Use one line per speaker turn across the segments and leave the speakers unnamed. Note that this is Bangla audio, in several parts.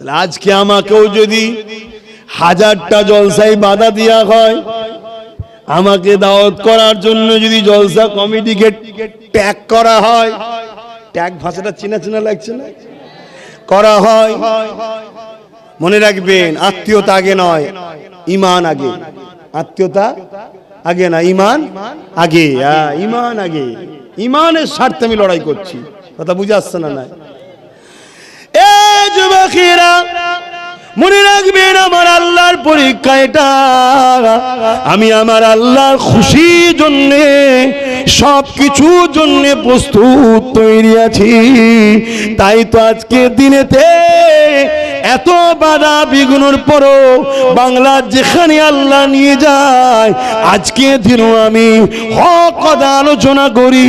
তাহলে আজকে আমাকেও যদি হাজারটা জলসায় বাধা দেওয়া হয়, আমাকে দাওয়াত করার জন্য যদি জলসা কমিটিকে ট্যাগ করা হয় ট্যাগ ভাষাটা চেনা চেনা লাগছে না? করা হয়, মনে রাখবেন, আত্মীয়তা আগে নয়, ইমান আগে। আত্মীয়তা আগে না, ইমান আগে। ইমান আগে। ইমানের স্বার্থে আমি লড়াই করছি। কথা বুঝে আসছে না না মনে রাখবেন আমার আল্লাহর পরীক্ষা এটা। আমি আমার আল্লাহর খুশি জন্যে সব কিছুর জন্যে প্রস্তুত তৈরি আছি। তাই তো আজকে দিনেতে এত বাধা বিঘ্নর পরও বাংলার যেখানে আল্লাহ নিয়ে যায়, আজকে দিনও আমি হক কথা আলোচনা করি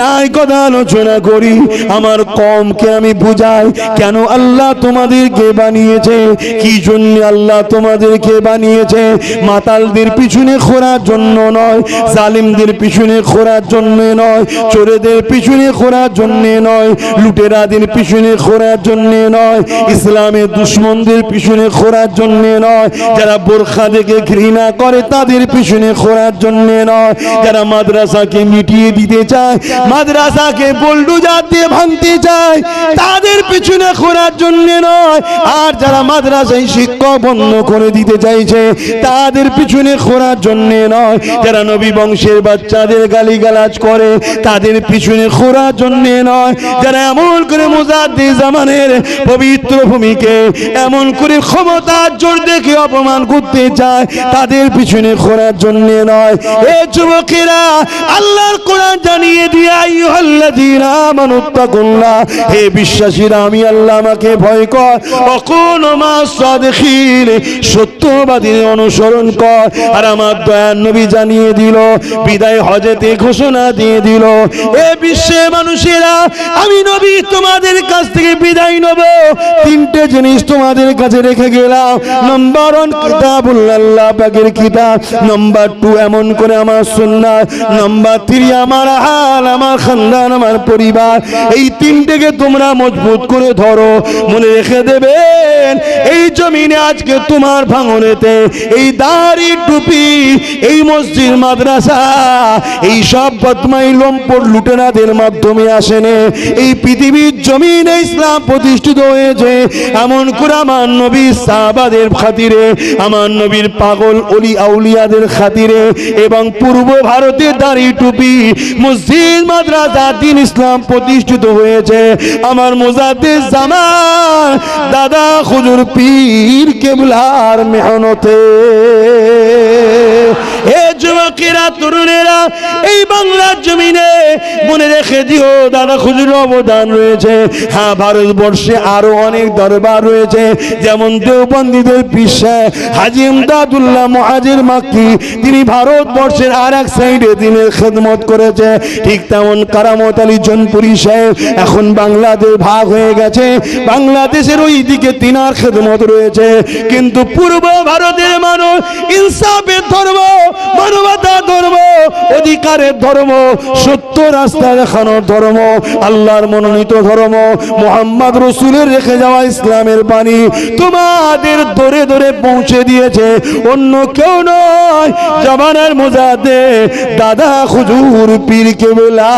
নাই কথা আলোচনা করি। আমার কমকে আমি বুঝাই, কেন আল্লাহ তোমাদেরকে বানিয়েছে? কি জন্য আল্লাহ তোমাদেরকে বানিয়েছে? মাতালদের পিছনে খোরার জন্য নয়, জালিমদের পিছনে খোরার জন্য নয়, চোরেদের পিছনে খোরার জন্য নয়, লুটেরাদের পিছনে খোরার জন্য নয়, ইসলামের দুশ্মনদের পিছনে খোরার জন্য নয়। যারা বোরখা দেখে ঘৃণা করে, তাদের পিছনে খোরার জন্য নয়। যারা মাদ্রাসাকে মিটিয়ে দিতে চায়, মাদ্রাসাকে বল্ডুজার দিয়ে ভাঙতে চায়, তাদের পিছনে খোরার জন্য নয়। আর যারা মাদ্রাসায় শিক্ষক বন্ধ করে দিতে চাইছে, তাদের পিছনে খোরার জন্য নয়। যারা নবী বংশের বাচ্চাদের গালিগালাজ করে, তাদের পিছনে খোরার জন্য নয়। যারা এমন করে মুজাদ্দি জামানের পবিত্র ভূমিকে এমন করে ক্ষমতার জোর দেখে অপমান করতে চায়, তাদের পিছনে খোরার জন্য নয়। এ যুবকেরা, আল্লাহর কোরআন জানিয়ে দিয়ে, আইয়ুহাল্লাযীনা আমানুত্তাকুল্লাহ হে বিশ্বাসীরা, আমি আল্লাহ আমাকে ভয় কর। অকুন মা সাদিকিন সত্যবাদীর অনুসরণ কর। আর আমার দয়ার নবী জানিয়ে দিল, বিদায় হজেতে ঘোষণা দিয়ে দিল, এ বিশ্বে মানুষেরা, আমি নবী তোমাদের কাছ থেকে বিদায় নেব। তিনটে জিনিস তোমাদের কাছে রেখে গেলাম। নম্বর ওয়ান কিতাবুল্লাহ পাকের কিতাব। নম্বর টু এমন করে আমার সুন্নাত। নম্বর থ্রি আমার হাল আমার খানদান, আমার পরিবার। এই তিনটেকে তোমরা মজবুত করে ধরো। মনে রেখে দেবেন, এই জমিনে আজকে তোমার ভাঙনেতে, এই দাড়ি, টুপি, এই মসজিদ, মাদ্রাসা, এই সব বদমাই লম্পট লুটেরাদের মাধ্যমে আসেনে। এই পৃথিবীর জমিনে ইসলাম প্রতিষ্ঠিত হয়েছে। এমন করে আমার নবী সাহাবাদের খাতিরে, আমার নবীর পাগল অলি আউলিয়াদের খাতিরে এবং পূর্ব ভারতের দাড়ি টুপি মসজিদ, মাদ্রাসা, দিন ইসলাম প্রতিষ্ঠিত হয়েছে। আমার মোজাদ্দের জামান দাদা খুজুর পীর কেবলার মেহনতে। হে যুবকেরা, তরুণেরা, এই বাংলার জমিনে মনে রেখে দিও, দাদা খুজুর অবদান রয়েছে। হ্যাঁ ভারতবর্ষে আরও অনেক দরবার রয়েছে। যেমন দেওবন্দীদের পিসা হাজি ইমদাদুল্লাহ মহাজির মাক্কি, তিনি ভারতবর্ষের আর এক সাইডে দিনের খেদমত করেছে। ঠিক তেমন কারামত আলী জনপুরি সাহেব, এখন বাংলাদেশ ভাগ হয়ে গেছে। বাংলাদেশের ওই দিকে তিনার খেদমত রয়েছে। কিন্তু পূর্ব ভারতের মানুষ ইনসাফের ধর্ম মানবতা ধর্ম, অধিকারের ধর্ম, সত্য রাস্তা দেখানোর ধর্ম, আল্লাহর মনোনীত ধর্ম, মোহাম্মদ রসুলের রেখে যাওয়া ইসলামের বাণী তোমাদের দরে দরে পৌঁছে দিয়েছে। অন্য কেউ নয় জমানার মোজাদে দাদা খুজুর পীর কেবলা।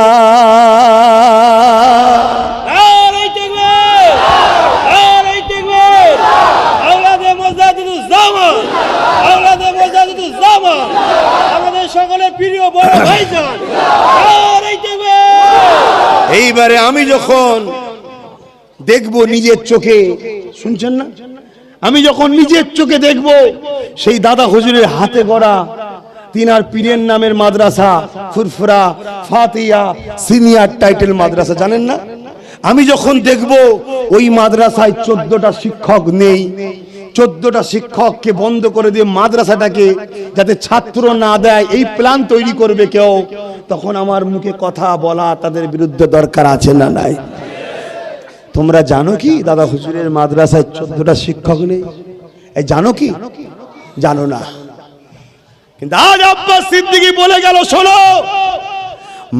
এইবারে আমি যখন দেখব নিজের চোখে, শুনছেন না? আমি যখন নিজের চোখে দেখব সেই দাদা হুজুরের হাতে গড়া তিনার পীরের নামের মাদ্রাসা, ফুরফুরা ফাতিয়া সিনিয়র টাইটেল মাদ্রাসা, জানেন না? আমি যখন দেখব ওই মাদ্রাসায় চোদ্দটা শিক্ষক নেই চোদ্দটা শিক্ষককে বন্ধ করে দিয়ে মাদ্রাসাটাকে যাতে ছাত্র না দেয়, এই প্ল্যান তৈরি করবে কেউ? তখন আমার মুখে কথা বলা তাদের বিরুদ্ধে দরকার আছে না নাই? তোমরা জানো কি? দাদা হুজুরের মাদ্রাসায় চোদ্দটা শিক্ষক নেই। এই জানো কি? জানো না। কিন্তু আজ আব্বাস সিদ্দিকি বলে গেল, শোনো,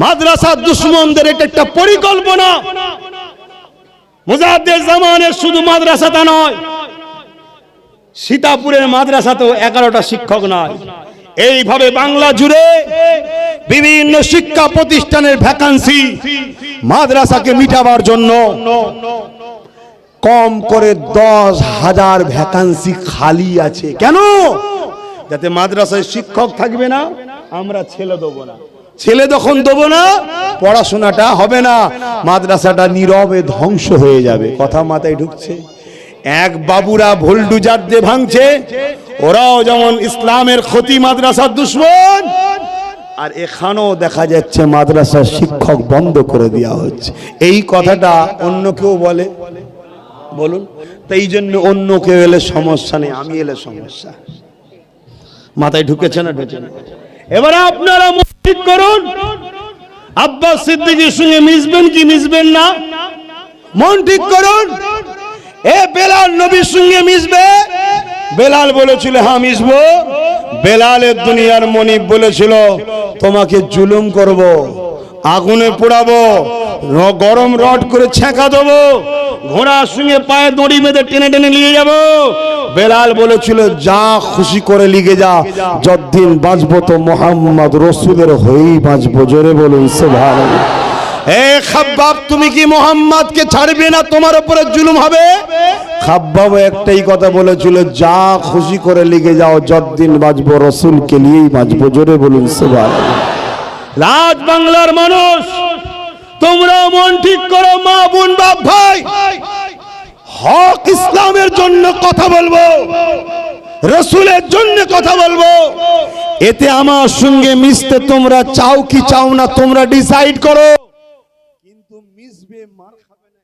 মাদ্রাসা দুশ্মনদের এটা একটা পরিকল্পনা। মুজাদ্দের জামানের শুধু মাদ্রাসাটা নয় সীতাপুরের মাদ্রাসাতেও এগারোটা শিক্ষক নয়। এইভাবে বাংলা জুড়ে বিভিন্ন শিক্ষা প্রতিষ্ঠানের ভ্যাকান্সি মাদ্রাসাকে মিটাবার জন্য কম করে দশ হাজার ভ্যাকান্সি খালি আছে। কেন? যাতে মাদ্রাসায় শিক্ষক থাকবে না, আমরা ছেলে দেবো না। ছেলে যখন দেবো না, পড়াশোনাটা হবে না। মাদ্রাসাটা নীরবে ধ্বংস হয়ে যাবে। কথা মাথায় ঢুকছে? এক বাবুরা ভোল্ডুজার দিয়ে ভাঙছে, ওরাও যেমন ইসলামের ক্ষতি মাদ্রাসার দুশ্মন, আর এখানেও দেখা যাচ্ছে মাদ্রাসার শিক্ষক বন্ধ করে দেওয়া হচ্ছে। এই কথাটা অন্য কেউ বলে? বলুন। তাই জন্য অন্য কেউ এলে সমস্যা নেই, আমি এলে সমস্যা। মাথায় ঢুকেছে না ঢুকে না? এবারে আপনারা ঠিক করুন। আব্বাস সিদ্দিকীর সঙ্গে মিশবেন কি মিশবেন না? মন ঠিক করুন। এ বেলাল নবীর সঙ্গে মিশবে? বেলাল বলেছিল হ্যাঁ মিশবো। বেলালের দুনিয়ার মনিব বলেছিল, তোমাকে জুলুম করব, আগুনে পোড়াবো গরম রড করে ছেঁকা দেবো, ঘোড়ার সঙ্গে পায়ে দড়ি বেঁধে টেনে টেনে নিয়ে যাব। বেলাল বলেছিল, যা খুশি করে লিগে যা, যতদিন বাঁচবো তো মোহাম্মদ রসুলের হয়েই বাঁচবো। জোরে বলুন সে ভালো এ খাব্বাব তুমি কি মোহাম্মদকে ছাড়বে না? তোমার উপরে জুলুম হবে? খাব্বাব একটাই কথা বলেছিল যা খুশি করে লিগে যাও যতদিন বাঁচবো রসুলকে নিয়েই বাঁচবো। জোরে বলুন সে ভালো রাজ বাংলার মানুষ তোমরা মন ঠিক করো মা বোন বাপ ভাই। হক ইসলামের জন্য কথা বলব রসুলের জন্য কথা বলব। এতে আমার সঙ্গে মিশতে তোমরা চাও কি চাও না তোমরা ডিসাইড করো কিন্তু মিশবে মার খাবে না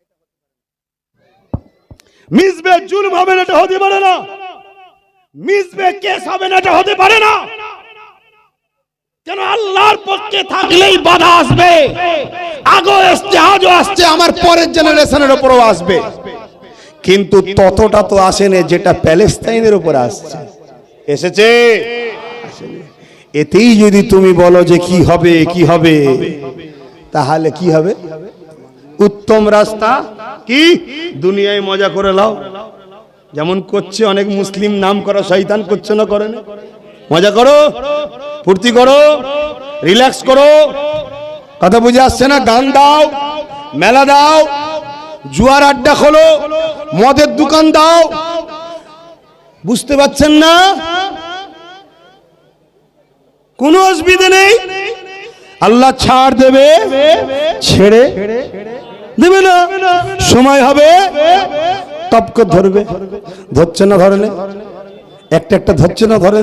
মিশবে জুলুম হবে না, এটা হতে পারে না। মিশবে কেস হবে না, এটা হতে পারে না। কেন আল্লাহর পক্ষে থাকলেই বাধা আসবে? আগো আসছে আজও আসছে, আমার পরের জেনারেশনের উপরও আসবে। কিন্তু ততটা তো আসেনি যেটা প্যালেস্তাইনের উপর আসছে। এসেছে? এতেই যদি তুমি বলো যে কি হবে কি হবে, তাহলে কি হবে? উত্তম রাস্তা কি? দুনিয়ায় মজা করে লাও। যেমন করছে অনেক মুসলিম, নাম করা শয়তান করছে না করে না? মজা করো, ফুর্তি করো, রিল্যাক্স করো। কথা বুঝে আসছে না? গান দাও, মেলা দাও, জুয়ার আড্ডা খোলো, মদের দোকান দাও। বুঝতে পারছেন না? কোনো অসুবিধা নেই। আল্লাহ ছাড় দেবে, ছেড়ে দেবে না। সময় হবে টপকে ধরবে। ধরছে না, ধরে একটা একটা ধরছে না, ধরে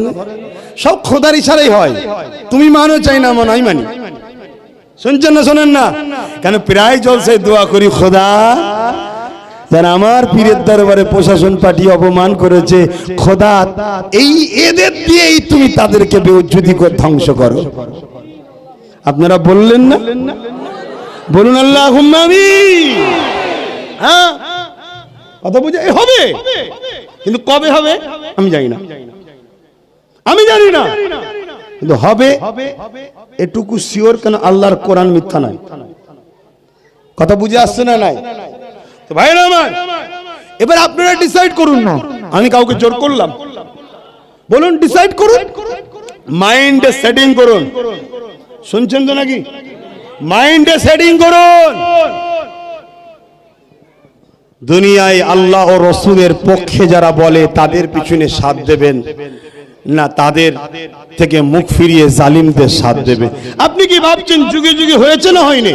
সব খোদার ইশারাই হয়। তুমি মানো, চাই না মানো, আমি মানি। শুনছেন না, শোনেন না? কেন প্রায় জলসে দোয়া করি, খোদা যারা আমার পীরের দরবারে প্রশাসন পার্টি অপমান করেছে। খোদা, এই এদের দিয়েই তুমি তাদেরকে বেউজ্জুদি করে ধ্বংস করো। আপনারা বললেন না? বলুন আল্লাহ হ্যাঁ? কথা বুঝে? হবে? কিন্তু কবে হবে? আমি জানি না। আমি জানি না। কিন্তু হবে? এটুকু শিওর কেন আল্লাহর কোরআন মিথ্যা নাই কথা বুঝে আসছে না নাই? তো ভাই আমার, এবার আপনারা ডিসাইড করুন না। আমি কাউকে জোর করলাম। বলুন ডিসাইড করুন। মাইন্ডে সেটিং করুন। শুনছেন তো নাকি? মাইন্ডে সেটিং করুন। দুনিয়ায় আল্লাহ ও রসুলের পক্ষে যারা বলে, তাদের পিছনে সাথ দেবেন। না, তাদের থেকে মুখ ফিরিয়ে জালিমদের সাথ দেবে। আপনি কি ভাবছেন, যুগে যুগে হয়েছে না হয়নি?